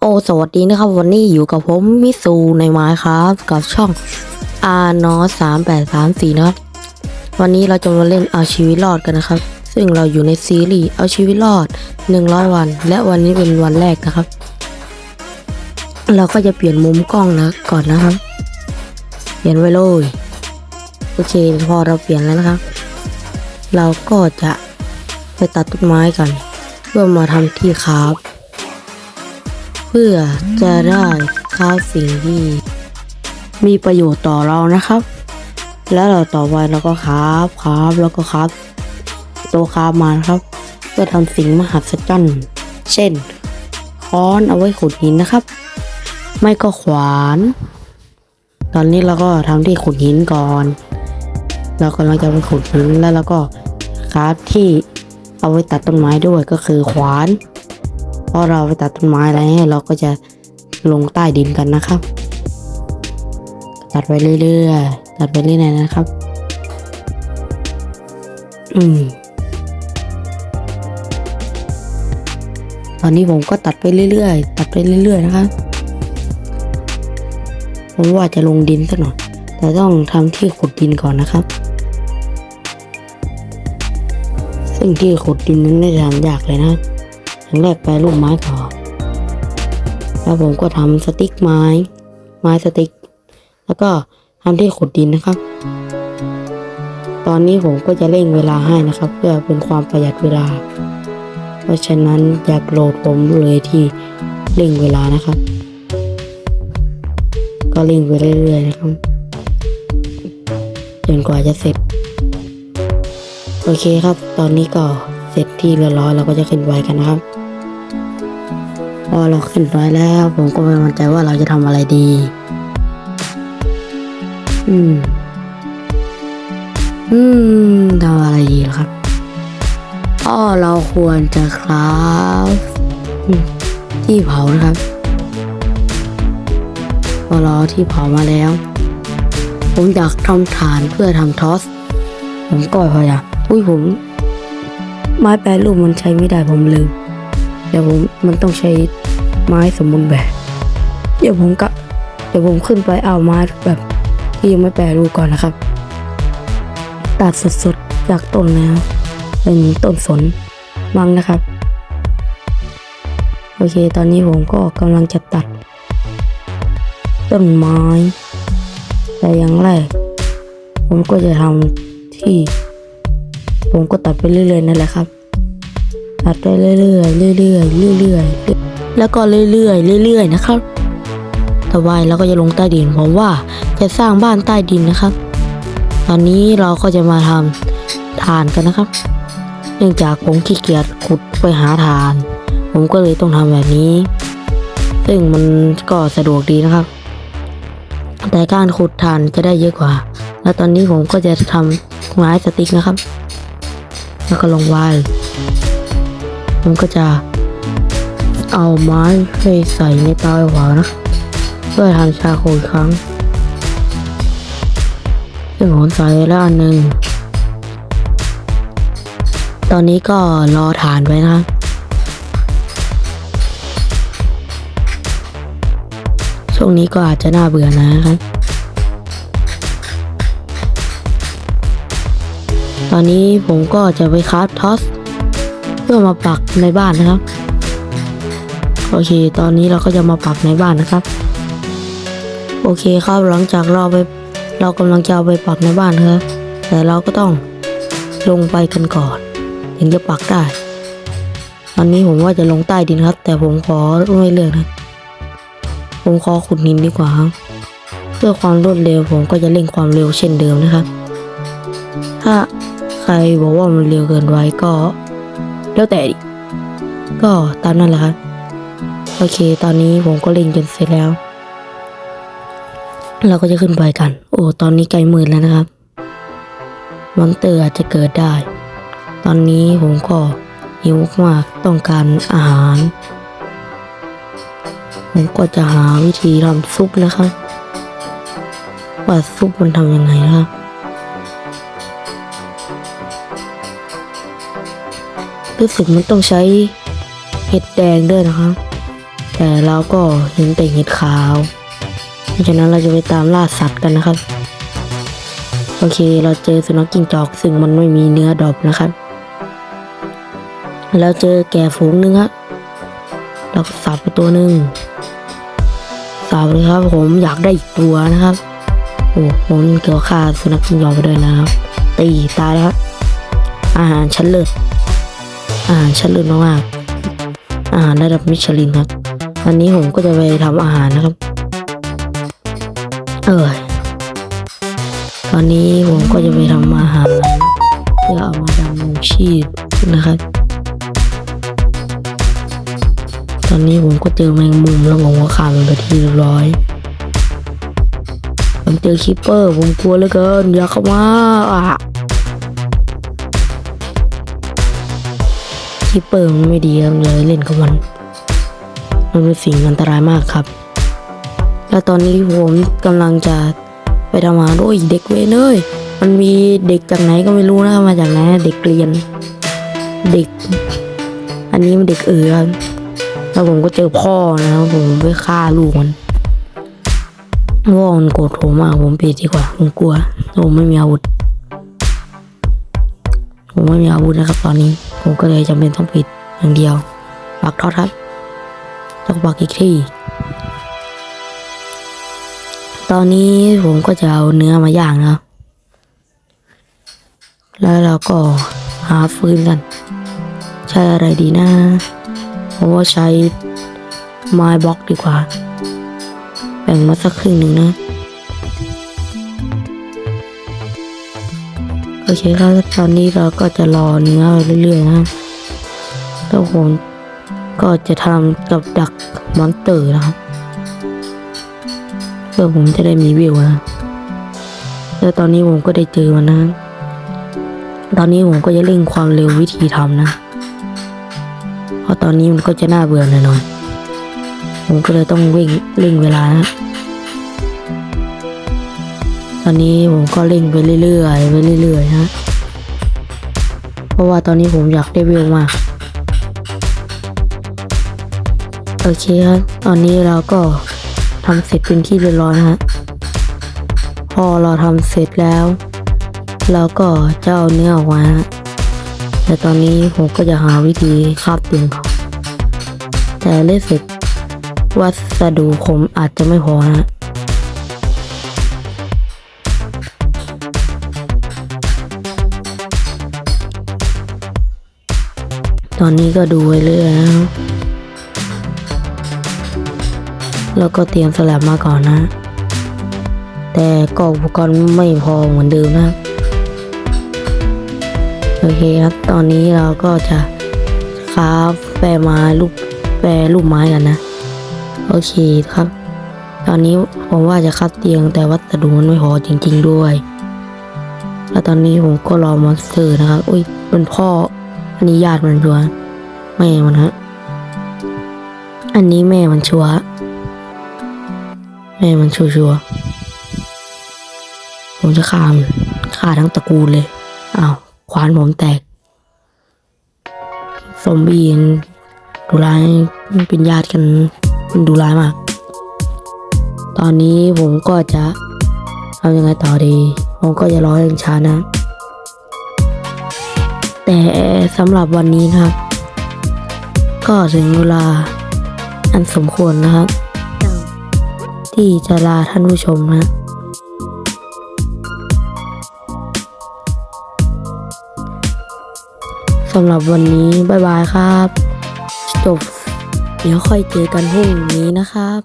โอ้สวัสดีนะครับ วันนี้อยู่กับผมมิสูในไม้ครับ กับช่องอาร์นอสามแปดสามสี่นะครับ วันนี้เราจะมาเล่นเอาชีวิตรอดกันนะครับ ซึ่งเราอยู่ในซีรีส์เอาชีวิตรอด100วัน และวันนี้เป็นวันแรกนะครับ เราก็จะเปลี่ยนมุมกล้องนะก่อนนะครับ เปลี่ยนไว้เลย โอเคพอเราเปลี่ยนแล้วนะครับ เราก็จะ ไปตัดต้นไม้กัน เพื่อมาทำที่คราฟเพื่อจะได้ข้าสิ่งที่มีประโยชน์ต่อเรานะครับ แล้วเราต่อไปเราก็คราบคราบแล้วก็คราบตัวคราบมาครับ เพื่อทำสิ่งมหัศจรรย์เช่น ค้อนเอาไว้ขุดหินนะครับ ไม่ก็ขวาน ตอนนี้เราก็ทำที่ขุดหินก่อน เรากำลังจะไปขุดหินแล้วเราก็คราฟที่ เอาไว้ตัดต้นไม้ด้วยก็คือขวานพอเราไปตัดต้นไม้แล้วเนี่ยเราก็จะลงใต้ดินกันนะครับ ตัดไปเรื่อยๆตัดไปเรื่อยๆนะครับ อืมตอนนี้ผมก็ตัดไปเรื่อยๆ ตัดไปเรื่อยๆ นะครับผมว่าจะลงดินสักหน่อย แต่ต้องทำที่ขุดดินก่อนนะครับ ซึ่งที่ขุดดินนั้นไม่ได้ทำยากเลยนะอย่างแรกแปรรูปไม้ก่อนแล้วผมก็ทำสติ๊กไม้ ไม้สติ๊ก แล้วก็ทำที่ขุดดินนะครับ ตอนนี้ผมก็จะเร่งเวลาให้นะครับ เพื่อเป็นความประหยัดเวลา เพราะฉะนั้นอย่าโกรธผมเลยที่เร่งเวลานะครับ ก็เร่งไปเรื่อยๆนะครับจนกว่าจะเสร็จ โอเคครับ ตอนนี้ก็เสร็จที่เรียบร้อยเราก็จะขึ้นไว้กันนะครับ พอเราขึ้นไว้แล้ว ผมก็ไม่มั่นใจว่าเราจะทำอะไรดี อืม อืมทำอะไรดีล่ะครับอ้อเราควรจะคราฟที่เผานะครับ พอเราเอาที่เผามาแล้ว ผมอยากทำฐานเพื่อทำทอส ผมก็พยายาม อุ้ยผมไม้แปรรูปมันใช้ไม่ได้ผมลืมเดี๋ยวผมมันต้องใช้ไม้สมบูรณ์แบบ เดี๋ยวผมก็ เดี๋ยวผมขึ้นไปเอาไม้แบบที่ยังไม่แปรรูปก่อนนะครับ ตัดสดๆจากต้นแล้วเป็นต้นสนมังนะครับ โอเค ตอนนี้ผมก็กำลังจะตัด ต้นไม้ แต่อย่างแรก ผมก็จะทำที่ ผมก็ตัดไปเรื่อยๆนั่นแหละครับ ตัดไปเรื่อยๆเรื่อยๆเรื่อยๆแล้วก็เรื่อยๆเรื่อยๆนะครับต่อไปเราก็จะลงใต้ดินผมว่าจะสร้างบ้านใต้ดินนะครับ ตอนนี้เราก็จะมาทำฐานกันนะครับ เนื่องจากผมขี้เกียจขุดไปหาฐาน ผมก็เลยต้องทำแบบนี้ ซึ่งมันก็สะดวกดีนะครับ แต่การขุดฐานจะได้เยอะกว่า แล้วตอนนี้ผมก็จะทำไม้สติ๊กนะครับ แล้วก็ลงไว้ผมก็จะเอาไม้ไปใส่ในเตาไฟฟ้านะ เพื่อทำชาโคอีกครั้งซึ่งผมใส่ไว้แล้วอันหนึ่งตอนนี้ก็รอฐานไว้นะช่วงนี้ก็อาจจะน่าเบื่อนะครับ ตอนนี้ผมก็จะไปคราฟทอส เพื่อมาปักในบ้านนะครับ โอเค ตอนนี้เราก็จะมาปักในบ้านนะครับ โอเคครับหลังจากเราไป เรากำลังจะเอาไปปักในบ้านครับ แต่เราก็ต้องลงไปกันก่อน ถึงจะปักได้ตอนนี้ผมว่าจะลงใต้ดินครับ แต่ผมขอไม่เลือกนะผมขอขุดหินดีกว่าครับเพื่อความรวดเร็วผมก็จะเร่งความเร็วเช่นเดิมนะครับ ถ้า รบอกว่ามันเร็วเกินไว้ก็ แล้วแต่ดิ ก็ตามนั้นแหละครับ โอเค ตอนนี้ผมก็เล่นจนเสร็จแล้ว เราก็จะขึ้นไปกัน โอ้ ตอนนี้ใกลมืดแล้วนะครับ มอนเตอร์อาจจะเกิดได้ ตอนนี้ผมก็หิวมากต้องการอาหาร ผมก็จะหาวิธีทำซุปนะครับ ว่าซุปมันทำยังไงนะครับ รู้สึกมันต้องใช้เห็ดแดงด้วยนะครับแต่เราก็เห็นแต่เห็ดขาวเพราะฉะนั้นเราจะไปตามล่าสัตว์กันนะครับ โอเคเราเจอสุนัขจิ้งจอก ซึ่งมันไม่มีเนื้อดอปนะครับ แล้วเจอแก่ฝูงหนึงครับเราสับไปตัวหนึ่งสับเลยครับ ผมอยากได้อีกตัวนะครับโอ้ผมเกี่ยวฆ่าสุนัขจิ้งจอกไปด้วยนะครับตีตายแล้วครับอาหารชั้นเลิศ อาหารชั้นเลิศมากๆอาหารระดับมิชลินครับ วันนี้ผมก็จะไปทำอาหารนะครับ เออตอนนี้ผมก็จะไปทำอาหารเพื่อเอามาดำรงชีพนะครับ ตอนนี้ผมก็เจอแมงมุมแล้วผมก็ฆ่ามันไปที่เรียบร้อยผมเจอคิปเปอร์ ผมกลัวเหลือเกินอย่าเข้ามาอะ คิปเปอร์มันไม่ดีครับเลยเล่นกับมันมันเป็นสิ่งอันตรายมากครับ แล้วตอนนี้ผมกำลังจะไปทำงานโอ้ยเด็กเวนเอ้ยมันมีเด็กจากไหนก็ไม่รู้นะมาจากไหนเด็กเรียน เด็ก อันนี้มันเด็กเอือครับแล้วผมก็เจอพ่อนะครับผมไปฆ่าลูกมันว่ามันโกรธผมมากผมปิดดีกว่าผมกลัวผมไม่มีอาวุธผมไม่มีอาวุธนะครับตอนนี้ ผมก็เลยจำเป็นต้องปิดอย่างเดียวปักทอดครับต้องปักอีกที่ ตอนนี้ผมก็จะเอาเนื้อมาย่างนะแล้วเราก็หาฟืนกัน ใช้อะไรดีนะผมว่าใช้ไม้บล็อกดีกว่า แบ่งมาสักครึ่งหนึ่งนะ อเคครับตอนนี้เราก็จะรอเนื้อเรื่อยๆนะครับแล้วผมก็จะทำกับดักมอนเตอร์นะครับเพื่อผมจะได้มีวิวนะแล้วตอนนี้ผมก็ได้เจอมันนะ ตอนนี้ผมก็จะเร่งความเร็ววิธีทำนะ เพราะตอนนี้มันก็จะน่าเบื่อหน่อยๆผมก็เลยต้องเร่งเร่งเวลานะ ตอนนี้ผมก็เร่งไปเรื่อยๆไปเรื่อยๆนะเพราะว่าตอนนี้ผมอยากได้วิวมากโอเคครับ ตอนนี้เราก็ทำเสร็จเป็นที่เรียบร้อยนะฮะ พอเราทำเสร็จแล้ว เราก็จะเอาเนื้อออกมาฮะแต่ตอนนี้ผมก็จะหาวิธีคาบเตียงเขาแต่เล่เสร็จวัสดุผมอาจจะไม่พอนะ ตอนนี้ก็ดูไว้เรื่อยนะครับแล้วก็เตรียมสลับมาก่อนนะ แต่ก็อุปกรณ์ไม่พอเหมือนเดิมนะครับโอเคครับ ตอนนี้เราก็จะคราฟแปรม้รูปแปรรูปไม้กันนะ โอเคครับ ตอนนี้ผมว่าจะคัดเตียงแต่วัสดุมันไม่พอจริง ๆด้วย แล้วตอนนี้ผมก็รอมอนสเตอร์นะครับ อุ้ยเป็นพ่อ อันนี้ญาติมันชัวร์แม่มันฮะ อันนี้แม่มันชัวร์แม่มันชัวชัวร์ๆผมจะฆ่ามันฆ่าทั้งตระกูลเลยอ้าวขวานผมแตกซอมบี้ดูร้ายมันเป็นญาติกันมันดูร้ายมาก ตอนนี้ผมก็จะทำยังไงต่อดี ผมก็จะรอให้ถึงช้านะ แต่สำหรับวันนี้นะครับ ก็ถึงเวลาอันสมควรนะครับ ที่จะลาท่านผู้ชมนะสำหรับวันนี้บ๊ายบายครับ จบ เดี๋ยวค่อยเจอกันพรุ่งนี้นะครับ